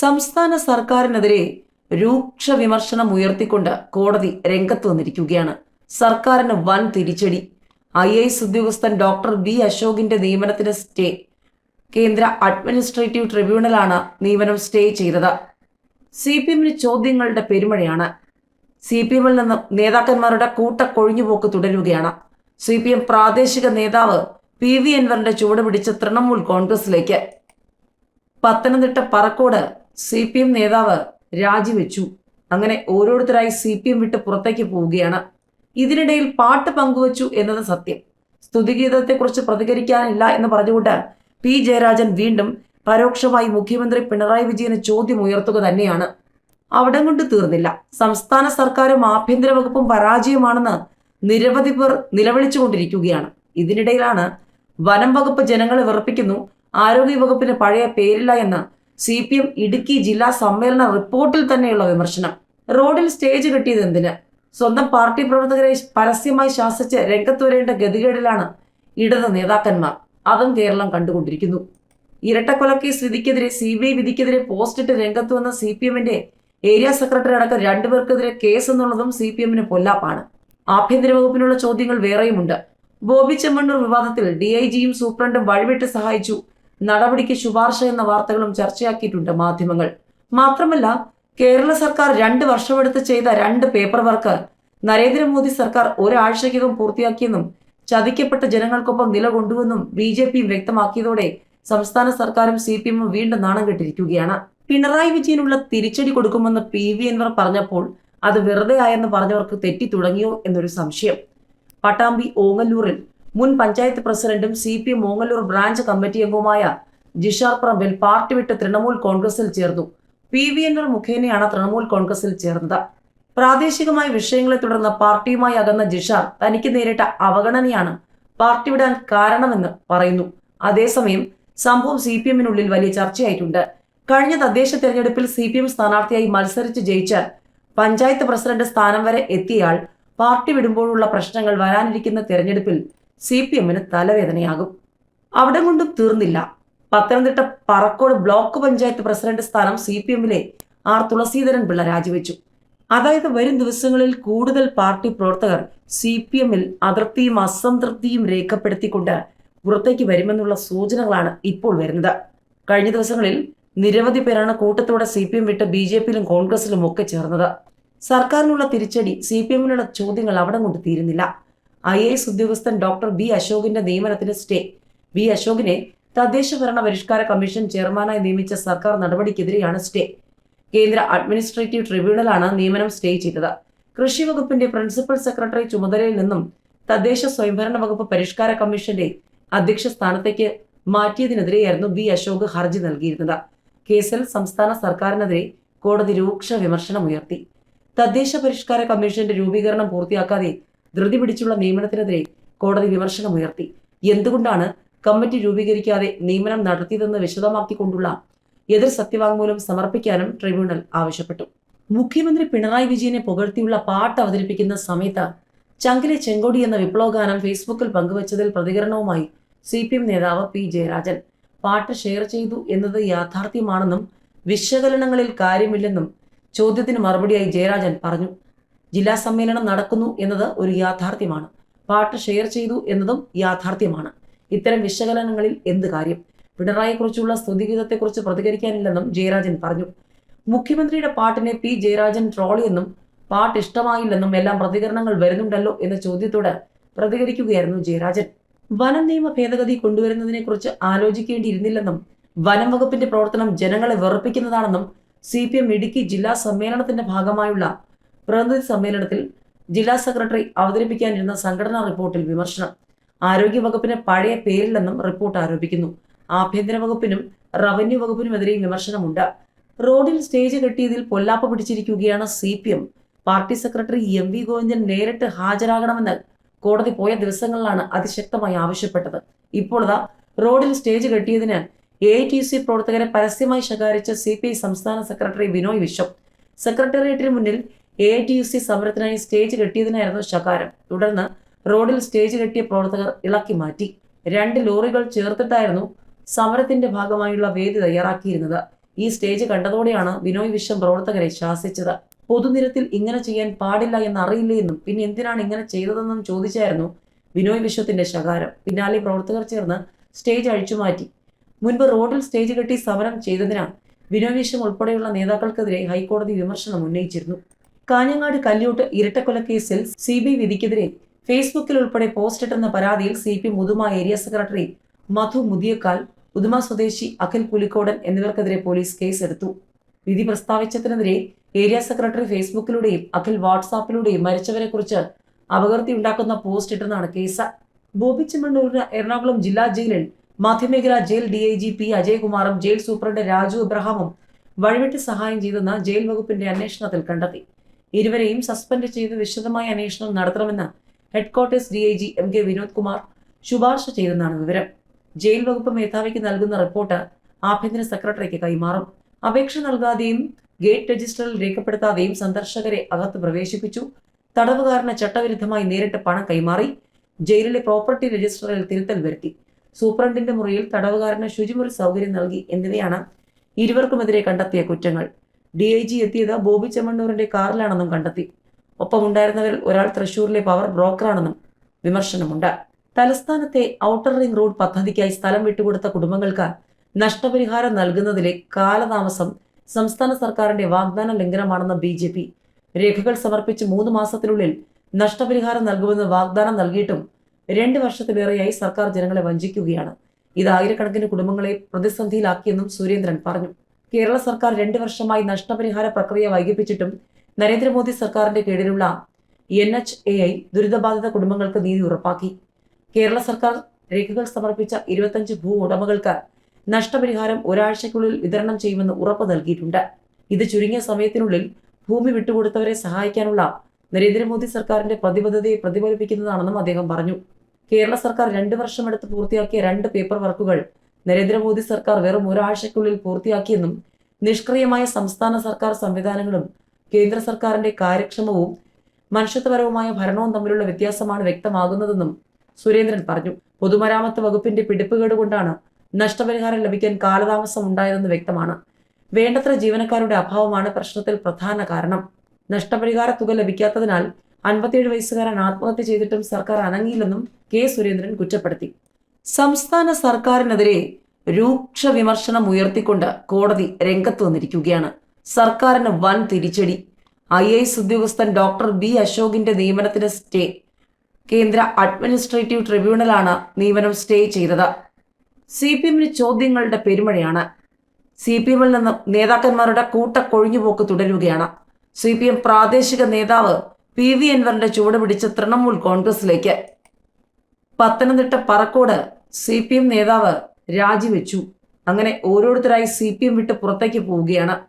സംസ്ഥാന സർക്കാരിനെതിരെ രൂക്ഷ വിമർശനം ഉയർത്തിക്കൊണ്ട് കോടതി രംഗത്ത് വന്നിരിക്കുകയാണ്. സർക്കാരിന് വൻ തിരിച്ചടി. ഐ എസ് ഉദ്യോഗസ്ഥൻ ഡോക്ടർ ബി അശോകിന്റെ നിയമനത്തിന് സ്റ്റേ കേന്ദ്ര അഡ്മിനിസ്ട്രേറ്റീവ് ട്രിബ്യൂണലാണ് നിയമനം സ്റ്റേ ചെയ്തത്. സി പി എമ്മിന് ചോദ്യങ്ങളുടെ പെരുമഴയാണ്. സി പി എമ്മിൽ നിന്നും നേതാക്കന്മാരുടെ കൂട്ട കൊഴിഞ്ഞുപോക്ക് തുടരുകയാണ്. സി പി എം പ്രാദേശിക നേതാവ് പി വി അൻവറിന്റെ ചുവട് പിടിച്ച് തൃണമൂൽ കോൺഗ്രസിലേക്ക്. Pathanamthitta Parakode C P M നേതാവ് രാജിവെച്ചു. അങ്ങനെ ഓരോരുത്തരായി സി പി എം വിട്ട് പുറത്തേക്ക് പോവുകയാണ്. ഇതിനിടയിൽ പാട്ട് പങ്കുവച്ചു എന്നത് സത്യം. സ്തുതിഗീതത്തെക്കുറിച്ച് പ്രതികരിക്കാനില്ല എന്ന് പറഞ്ഞുകൊണ്ട് പി ജയരാജൻ വീണ്ടും പരോക്ഷമായി മുഖ്യമന്ത്രി പിണറായി വിജയന് ചോദ്യം ഉയർത്തുക തന്നെയാണ്. അവിടം കൊണ്ട് തീർന്നില്ല. സംസ്ഥാന സർക്കാരും ആഭ്യന്തര വകുപ്പും പരാജയമാണെന്ന് നിരവധി പേർ നിലവിളിച്ചുകൊണ്ടിരിക്കുകയാണ്. ഇതിനിടയിലാണ് വനം വകുപ്പ് ജനങ്ങളെ വിറപ്പിക്കുന്നു. ആരോഗ്യ വകുപ്പിന് പഴയ പേരില്ല എന്ന് സി പി എം ഇടുക്കി ജില്ലാ സമ്മേളന റിപ്പോർട്ടിൽ തന്നെയുള്ള വിമർശനം. റോഡിൽ സ്റ്റേജ് കെട്ടിയത് എന്തിന്? സ്വന്തം പാർട്ടി പ്രവർത്തകരെ പരസ്യമായി ശാസിച്ച് രംഗത്ത് വരേണ്ട ഗതികേടിലാണ് ഇടത് നേതാക്കന്മാർ. അതും കേരളം കണ്ടുകൊണ്ടിരിക്കുന്നു. ഇരട്ടക്കൊലക്കേസ് വിധിക്കെതിരെ സി ബി ഐ വിധിക്കെതിരെ പോസ്റ്റിട്ട് രംഗത്ത് വന്ന സി പി എമ്മിന്റെ ഏരിയ സെക്രട്ടറി അടക്കം രണ്ടുപേർക്കെതിരെ കേസ് എന്നുള്ളതും സി പി എമ്മിന് പൊല്ലാപ്പാണ്. ആഭ്യന്തര വകുപ്പിനുള്ള ചോദ്യങ്ങൾ വേറെയുമുണ്ട്. ബോബി ചെമ്മണ്ണൂർ വിവാദത്തിൽ ഡി ഐ ജിയും സൂപ്രണ്ടും വഴിവിട്ട് സഹായിച്ചു. നടപടിക്ക് ശുപാർശ എന്ന വാർത്തകളും ചർച്ചയാക്കിയിട്ടുണ്ട് മാധ്യമങ്ങൾ. മാത്രമല്ല കേരള സർക്കാർ രണ്ട് വർഷമെടുത്ത് ചെയ്ത രണ്ട് പേപ്പർ വർക്ക് നരേന്ദ്രമോദി സർക്കാർ ഒരാഴ്ചയ്ക്കകം പൂർത്തിയാക്കിയെന്നും ചതിക്കപ്പെട്ട ജനങ്ങൾക്കൊപ്പം നിലകൊണ്ടുവെന്നും ബി ജെ പിയും വ്യക്തമാക്കിയതോടെ സംസ്ഥാന സർക്കാരും സി പി എമ്മും വീണ്ടും നാണം കെട്ടിരിക്കുകയാണ്. പിണറായി വിജയനുള്ള തിരിച്ചടി കൊടുക്കുമെന്ന് പി വി എൻവർ പറഞ്ഞപ്പോൾ അത് വെറുതെ ആയെന്ന് പറഞ്ഞവർക്ക് തെറ്റി തുടങ്ങിയോ എന്നൊരു സംശയം. പട്ടാമ്പി ഓങ്ങല്ലൂരിൽ മുൻ പഞ്ചായത്ത് പ്രസിഡന്റും C P Mongallur branch committee അംഗവുമായ ജിഷാർ പറമ്പിൽ പാർട്ടി വിട്ട് തൃണമൂൽ കോൺഗ്രസിൽ ചേർന്നു. പി വി അൻവർ മുഖേനയാണ് തൃണമൂൽ കോൺഗ്രസിൽ ചേർന്നത്. പ്രാദേശികമായ വിഷയങ്ങളെ തുടർന്ന് പാർട്ടിയുമായി അകന്ന ജിഷാർ തനിക്ക് നേരിട്ട അവഗണനയാണ് പാർട്ടി വിടാൻ കാരണമെന്ന് പറയുന്നു. അതേസമയം സംഭവം സി പി എമ്മിനുള്ളിൽ വലിയ ചർച്ചയായിട്ടുണ്ട്. കഴിഞ്ഞ തദ്ദേശ തെരഞ്ഞെടുപ്പിൽ സി പി എം സ്ഥാനാർത്ഥിയായി മത്സരിച്ച് ജയിച്ച പഞ്ചായത്ത് പ്രസിഡന്റ് സ്ഥാനം വരെ എത്തിയാൽ പാർട്ടി വിടുമ്പോഴുള്ള പ്രശ്നങ്ങൾ വരാനിരിക്കുന്ന തെരഞ്ഞെടുപ്പിൽ സി പി എമ്മിന് തലവേദനയാകും. അവിടെ കൊണ്ടും തീർന്നില്ല. പത്തനംതിട്ട പറക്കോട് ബ്ലോക്ക് പഞ്ചായത്ത് പ്രസിഡന്റ് സ്ഥാനം സി പി എമ്മിലെ ആർ തുളസീധരൻ പിള്ള രാജിവെച്ചു. അതായത് വരും ദിവസങ്ങളിൽ കൂടുതൽ പാർട്ടി പ്രവർത്തകർ സി പി എമ്മിൽ അതൃപ്തിയും അസംതൃപ്തിയും രേഖപ്പെടുത്തിക്കൊണ്ട് പുറത്തേക്ക് വരുമെന്നുള്ള സൂചനകളാണ് ഇപ്പോൾ വരുന്നത്. കഴിഞ്ഞ ദിവസങ്ങളിൽ നിരവധി പേരാണ് കൂട്ടത്തോടെ സി പി എം വിട്ട് ബി ജെ പിയിലും കോൺഗ്രസിലും ഒക്കെ ചേർന്നത്. സർക്കാരിനുള്ള തിരിച്ചടി സി പി എമ്മിനുള്ള ചോദ്യങ്ങൾ അവിടെ കൊണ്ട് തീരുന്നില്ല. ഐ എ എസ് ഉദ്യോഗസ്ഥൻ ഡോക്ടർ ബി അശോകിന്റെ നിയമനത്തിന് സ്റ്റേ. ബി അശോകിനെ തദ്ദേശ ഭരണ പരിഷ്കാര കമ്മീഷൻ ചെയർമാനായി നിയമിച്ച സർക്കാർ നടപടിക്കെതിരെയാണ് സ്റ്റേ. കേന്ദ്ര അഡ്മിനിസ്ട്രേറ്റീവ് ട്രിബ്യൂണലാണ് നിയമനം സ്റ്റേ ചെയ്തത്. കൃഷി വകുപ്പിന്റെ പ്രിൻസിപ്പൽ സെക്രട്ടറി ചുമതലയിൽ നിന്നും തദ്ദേശ സ്വയംഭരണ വകുപ്പ് പരിഷ്കാര കമ്മീഷന്റെ അധ്യക്ഷ സ്ഥാനത്തേക്ക് മാറ്റിയതിനെതിരെയായിരുന്നു ബി അശോക് ഹർജി നൽകിയിരുന്നത്. കേസിൽ സംസ്ഥാന സർക്കാരിനെതിരെ കോടതി രൂക്ഷ വിമർശനമുയർത്തി. തദ്ദേശ പരിഷ്കാര കമ്മീഷന്റെ രൂപീകരണം പൂർത്തിയാക്കാതെ ധൃതി പിടിച്ചുള്ള നിയമനത്തിനെതിരെ കോടതി വിമർശനമുയർത്തി എന്തുകൊണ്ടാണ് കമ്മിറ്റി രൂപീകരിക്കാതെ നിയമനം നടത്തിയതെന്ന് വിശദമാക്കിക്കൊണ്ടുള്ള എതിർ സത്യവാങ്മൂലം സമർപ്പിക്കാനും ട്രിബ്യൂണൽ ആവശ്യപ്പെട്ടു. മുഖ്യമന്ത്രി പിണറായി വിജയനെ പുകഴ്ത്തിയുള്ള പാട്ട് അവതരിപ്പിക്കുന്ന സമയത്ത് ചങ്കിലെ ചെങ്കോടി എന്ന വിപ്ലവഗാനം ഫേസ്ബുക്കിൽ പങ്കുവച്ചതിൽ പ്രതികരണവുമായി സി പി എം നേതാവ് പി ജയരാജൻ. പാട്ട് ഷെയർ ചെയ്തു എന്നത് യാഥാർത്ഥ്യമാണെന്നും വിശകലനങ്ങളിൽ കാര്യമില്ലെന്നും ചോദ്യത്തിന് മറുപടിയായി ജയരാജൻ പറഞ്ഞു. ജില്ലാ സമ്മേളനം നടക്കുന്നു എന്നത് ഒരു യാഥാർത്ഥ്യമാണ്. പാട്ട് ഷെയർ ചെയ്തു എന്നതും യാഥാർത്ഥ്യമാണ്. ഇത്തരം വിശകലനങ്ങളിൽ എന്ത് കാര്യം? പിണറായിയെക്കുറിച്ചുള്ള സ്തുതിഗീതത്തെക്കുറിച്ച് പ്രതികരിക്കാനില്ലെന്നും ജയരാജൻ പറഞ്ഞു. മുഖ്യമന്ത്രിയുടെ പാട്ടിനെ പി ജയരാജൻ ട്രോളിയെന്നും പാട്ട് ഇഷ്ടമായില്ലെന്നും എല്ലാം പ്രതികരണങ്ങൾ വരുന്നുണ്ടല്ലോ എന്ന ചോദ്യത്തോട് പ്രതികരിക്കുകയായിരുന്നു ജയരാജൻ. വനം നിയമ ഭേദഗതി കൊണ്ടുവരുന്നതിനെക്കുറിച്ച് ആലോചിക്കേണ്ടിയിരുന്നില്ലെന്നും വനം വകുപ്പിന്റെ പ്രവർത്തനം ജനങ്ങളെ വെറുപ്പിക്കുന്നതാണെന്നും സി പി എം ഇടുക്കി ജില്ലാ സമ്മേളനത്തിന്റെ ഭാഗമായുള്ള പ്രതിനിധി സമ്മേളനത്തിൽ ജില്ലാ സെക്രട്ടറി അവതരിപ്പിക്കാനിരുന്ന സംഘടനാ റിപ്പോർട്ടിൽ വിമർശനം. ആരോഗ്യ വകുപ്പിന് പഴയ പേരില്ലെന്നും റിപ്പോർട്ട് ആരോപിക്കുന്നു. ആഭ്യന്തര വകുപ്പിനും റവന്യൂ വകുപ്പിനുമെതിരെയും വിമർശനമുണ്ട്. റോഡിൽ സ്റ്റേജ് കെട്ടിയതിൽ പൊല്ലാപ്പ പിടിച്ചിരിക്കുകയാണ് C P M. Party secretary M V Govindan നേരിട്ട് ഹാജരാകണമെന്ന് കോടതി പോയ ദിവസങ്ങളിലാണ് അതിശക്തമായി ആവശ്യപ്പെട്ടത്. ഇപ്പോൾ റോഡിൽ സ്റ്റേജ് കെട്ടിയതിന് എ ടി സി പ്രവർത്തകരെ പരസ്യമായി ശകാരിച്ച സി പി ഐ സംസ്ഥാന സെക്രട്ടറി വിനോയ് വിശ്വം. സെക്രട്ടേറിയറ്റിന് മുന്നിൽ എ ടി യു സി സമരത്തിനായി സ്റ്റേജ് കെട്ടിയതിനായിരുന്നു ശകാരം. തുടർന്ന് റോഡിൽ സ്റ്റേജ് കെട്ടിയ പ്രവർത്തകർ ഇളക്കി മാറ്റി. രണ്ട് ലോറികൾ ചേർത്തിട്ടായിരുന്നു സമരത്തിന്റെ ഭാഗമായുള്ള വേദി തയ്യാറാക്കിയിരുന്നത്. ഈ സ്റ്റേജ് കണ്ടതോടെയാണ് ബിനോയ് വിശ്വം പ്രവർത്തകരെ ശാസിച്ചത്. പൊതുനിരത്തിൽ ഇങ്ങനെ ചെയ്യാൻ പാടില്ല എന്ന് അറിയില്ലേ എന്നും പിന്നെ എന്തിനാണ് ഇങ്ങനെ ചെയ്തതെന്നും ചോദിച്ചായിരുന്നു ബിനോയ് വിശ്വത്തിന്റെ ശകാരം. പിന്നാലെ പ്രവർത്തകർ ചേർന്ന് സ്റ്റേജ് അഴിച്ചുമാറ്റി മുൻപ് റോഡിൽ സ്റ്റേജ് കെട്ടി സമരം ചെയ്തതിനാൽ ബിനോയ് വിശ്വം ഉൾപ്പെടെയുള്ള നേതാക്കൾക്കെതിരെ ഹൈക്കോടതി വിമർശനം ഉന്നയിച്ചിരുന്നു. കാഞ്ഞങ്ങാട് കല്യൂട്ട് ഇരട്ടക്കൊലക്കേസിൽ സി ബി വിധിക്കെതിരെ ഫേസ്ബുക്കിൽ ഉൾപ്പെടെ പോസ്റ്റ് ഇട്ടെന്ന പരാതിയിൽ C P Muthuma area secretary Madhu Muthiyakkal Uduma സ്വദേശി അഖിൽ പുലിക്കോടൻ എന്നിവർക്കെതിരെ പോലീസ് കേസെടുത്തു. വിധി പ്രസ്താവിച്ചതിനെതിരെ ഏരിയ സെക്രട്ടറി ഫേസ്ബുക്കിലൂടെയും അഖിൽ വാട്സാപ്പിലൂടെയും മരിച്ചവരെക്കുറിച്ച് അപകീർത്തി ഉണ്ടാക്കുന്ന പോസ്റ്റ് ഇട്ടെന്നാണ് കേസ്. ബോബി ചെമ്മണ്ണൂരിന് എറണാകുളം ജില്ലാ ജയിലിൽ മധ്യമേഖലാ jail D I G P അജയകുമാറും jail superintendent Raju എബ്രഹാമും വഴിവിട്ട് സഹായം ചെയ്തെന്ന് ജയിൽ വകുപ്പിന്റെ അന്വേഷണത്തിൽ കണ്ടെത്തി. ഇരുവരെയും സസ്പെൻഡ് ചെയ്ത് വിശദമായ അന്വേഷണം നടത്തണമെന്ന് headquarters D I G M K Vinod Kumar ശുപാർശ ചെയ്തെന്നാണ് വിവരം. ജയിൽ വകുപ്പ് മേധാവിക്ക് നൽകുന്ന റിപ്പോർട്ട് ആഭ്യന്തര സെക്രട്ടറിക്ക് കൈമാറും. അപേക്ഷ നൽകാതെയും ഗേറ്റ് രജിസ്റ്ററിൽ രേഖപ്പെടുത്താതെയും സന്ദർശകരെ അകത്ത് പ്രവേശിപ്പിച്ചു. തടവുകാരന് ചട്ടവിരുദ്ധമായി നേരിട്ട് പണം കൈമാറി. ജയിലിലെ പ്രോപ്പർട്ടി രജിസ്റ്ററിൽ തിരുത്തൽ വരുത്തി. സൂപ്രണ്ടിന്റെ മുറിയിൽ തടവുകാരന് ശുചിമുറി സൗകര്യം നൽകി എന്നിവയാണ് ഇരുവർക്കുമെതിരെ കണ്ടെത്തിയ കുറ്റങ്ങൾ. ഡി ഐ ജി എത്തിയത് ബോബി ചെമ്മണ്ണൂരിന്റെ കാറിലാണെന്നും കണ്ടെത്തി. ഒപ്പമുണ്ടായിരുന്നവരിൽ ഒരാൾ തൃശൂരിലെ പവർ ബ്രോക്കറാണെന്നും വിമർശനമുണ്ട്. തലസ്ഥാനത്തെ ഔട്ടർ റിംഗ് റോഡ് പദ്ധതിക്കായി സ്ഥലം വിട്ടുകൊടുത്ത കുടുംബങ്ങൾക്ക് നഷ്ടപരിഹാരം നൽകുന്നതിലെ കാലതാമസം സംസ്ഥാന സർക്കാരിന്റെ വാഗ്ദാന ലംഘനമാണെന്ന് ബി ജെ പി. രേഖകൾ സമർപ്പിച്ച് മൂന്ന് മാസത്തിനുള്ളിൽ നഷ്ടപരിഹാരം നൽകുമെന്ന് വാഗ്ദാനം നൽകിയിട്ടും രണ്ട് വർഷത്തിലേറെയായി സർക്കാർ ജനങ്ങളെ വഞ്ചിക്കുകയാണ്. ഇത് ആയിരക്കണക്കിന് കുടുംബങ്ങളെ പ്രതിസന്ധിയിലാക്കിയെന്നും സുരേന്ദ്രൻ പറഞ്ഞു. കേരള സർക്കാർ രണ്ട് വർഷമായി നഷ്ടപരിഹാര പ്രക്രിയ വൈകിപ്പിച്ചിട്ടും നരേന്ദ്രമോദി സർക്കാരിന്റെ കീഴിലുള്ള എൻ എച്ച് എ ഐ ദുരിതബാധിത കുടുംബങ്ങൾക്ക് നീതി ഉറപ്പാക്കി. കേരള സർക്കാർ രേഖകൾ സമർപ്പിച്ച ഇരുപത്തഞ്ച് ഭൂ ഉടമകൾക്ക് നഷ്ടപരിഹാരം ഒരാഴ്ചയ്ക്കുള്ളിൽ വിതരണം ചെയ്യുമെന്ന് ഉറപ്പ് നൽകിയിട്ടുണ്ട്. ഇത് ചുരുങ്ങിയ സമയത്തിനുള്ളിൽ ഭൂമി വിട്ടുകൊടുത്തവരെ സഹായിക്കാനുള്ള നരേന്ദ്രമോദി സർക്കാരിന്റെ പ്രതിബദ്ധതയെ പ്രതിഫലിപ്പിക്കുന്നതാണെന്നും അദ്ദേഹം പറഞ്ഞു. കേരള സർക്കാർ രണ്ട് വർഷമെടുത്ത് പൂർത്തിയാക്കിയ രണ്ട് പേപ്പർ വർക്കുകൾ നരേന്ദ്രമോദി സർക്കാർ വെറും ഒരാഴ്ചയ്ക്കുള്ളിൽ പൂർത്തിയാക്കിയെന്നും നിഷ്ക്രിയമായ സംസ്ഥാന സർക്കാർ സംവിധാനങ്ങളും കേന്ദ്ര സർക്കാരിന്റെ കാര്യക്ഷമവും മനുഷ്യത്വപരവുമായ ഭരണവും തമ്മിലുള്ള വ്യത്യാസമാണ് വ്യക്തമാകുന്നതെന്നും സുരേന്ദ്രൻ പറഞ്ഞു. പൊതുമരാമത്ത് വകുപ്പിന്റെ പിടിപ്പുകേട് കൊണ്ടാണ് നഷ്ടപരിഹാരം ലഭിക്കാൻ കാലതാമസം ഉണ്ടായതെന്ന് വ്യക്തമാണ്. വേണ്ടത്ര ജീവനക്കാരുടെ അഭാവമാണ് പ്രശ്നത്തിൽ പ്രധാന കാരണം. നഷ്ടപരിഹാര തുക ലഭിക്കാത്തതിനാൽ അൻപത്തിയേഴ് വയസ്സുകാരൻ ആത്മഹത്യ ചെയ്തിട്ടും സർക്കാർ അനങ്ങിയില്ലെന്നും കെ സുരേന്ദ്രൻ കുറ്റപ്പെടുത്തി. സംസ്ഥാന സർക്കാരിനെതിരെ രൂക്ഷ വിമർശനം ഉയർത്തിക്കൊണ്ട് കോടതി രംഗത്ത് വന്നിരിക്കുകയാണ്. സർക്കാരിന് വൻ തിരിച്ചടി. ഐ എസ് ഉദ്യോഗസ്ഥൻ ഡോക്ടർ ബി അശോകിന്റെ നിയമനത്തിന് സ്റ്റേ കേന്ദ്ര അഡ്മിനിസ്ട്രേറ്റീവ് ട്രിബ്യൂണലാണ് നിയമനം സ്റ്റേ ചെയ്തത്. സി പി എമ്മിന് ചോദ്യങ്ങളുടെ പെരുമഴയാണ്. സി പി എമ്മിൽ നിന്ന് നേതാക്കന്മാരുടെ കൂട്ട കൊഴിഞ്ഞുപോക്ക് തുടരുകയാണ്. സി പി എം പ്രാദേശിക നേതാവ് പി വി അൻവറിന്റെ ചുവട് പിടിച്ച് തൃണമൂൽ കോൺഗ്രസിലേക്ക്. Pathanamthitta Parakode C P M നേതാവ് രാജിവെച്ചു. അങ്ങനെ ഓരോരുത്തരായി സി പി എം വിട്ട് പുറത്തേക്ക് പോവുകയാണ്